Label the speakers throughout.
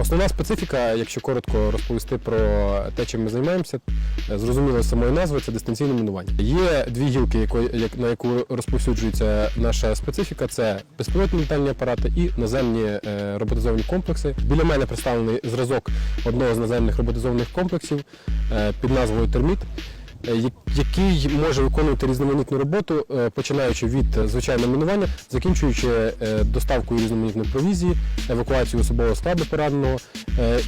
Speaker 1: Основна специфіка, якщо коротко розповісти про те, чим ми займаємося, е, зрозуміло з назви, це дистанційне мінування. Є дві гілки, на яку розповсюджується наша специфіка: це безпілотні літальні апарати і наземні е, роботизовані комплекси. Біля мене представлений зразок одного з наземних роботизованих комплексів е, під назвою Терміт. Е, Який може виконувати різноманітну роботу, е, починаючи від е, звичайного мінування, закінчуючи доставкою різноманітної провізії, евакуацією особового складу пораненого,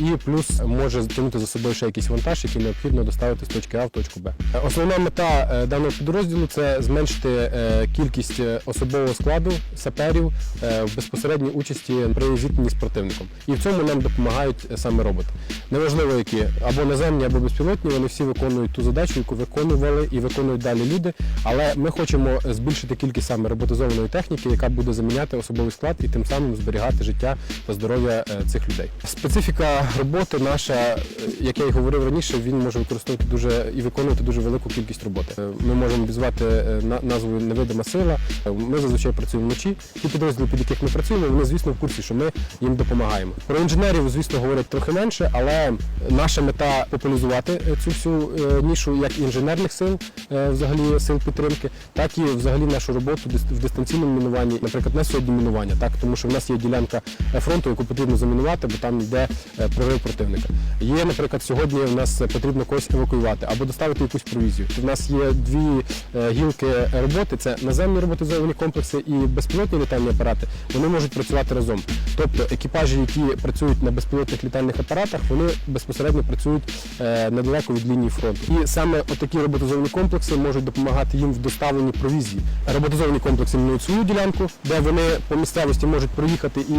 Speaker 1: і плюс може тягнути за собою ще якийсь вантаж, який необхідно доставити з точки А в точку Б. Основна мета даного підрозділу це зменшити кількість особового складу саперів в безпосередній участі при зіткненні з противником. І в цьому нам допомагають саме роботи. Неважливо, які або наземні, або безпілотні, вони всі виконують ту задачу, яку виконували і виконують далі люди. Але ми хочемо збільшити кількість саме роботизованої техніки, яка буде заміняти особовий склад і тим самим зберігати життя та здоров'я е, цих людей. Специфіка роботи наша, е, як я і говорив раніше, він може використовувати дуже і виконувати дуже велику кількість роботи. Е, Ми можемо обізвати на- назвою невидима сила. Ми зазвичай працюємо вночі. Ті підрозділи, під яких ми працюємо, вони звісно в курсі, що ми їм допомагаємо. Про інженерів, звісно, говорять трохи менше, але наша мета популяризувати цю всю нішу як інженерних сил, е, взагалі сил підтримки, так і взагалі нашу роботу в дистанційному мінуванні, наприклад, на сьогодні мінування, так тому що в нас є ділянка е, фронту, яку потрібно замінувати, бо там йде е, прорив противника. Є, наприклад, сьогодні в нас потрібно когось евакуювати або доставити якусь провізію. У нас є дві гілки роботи: це наземні роботизовані комплекси і безпілотні літальні апарати. Вони можуть працювати разом. Тобто екіпажі, які працюють на безпілотних літальних апаратах, вони безпосередньо працюють недалеко від лінії фронту. І саме отакі роботизовані комплекси можуть допомагати їм в доставленні провізії. Роботизовані комплекси мінують свою ділянку, де вони по місцевості можуть проїхати і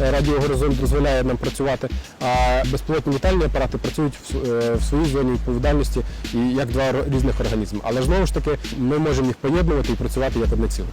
Speaker 1: е, радіогоризонт дозволяє нам працювати. А безпілотні літальні апарати працюють в, е, своїй зоні відповідальності і як два різних організми. Але ж, знову ж таки ми можемо їх поєднувати і працювати як одне ціле.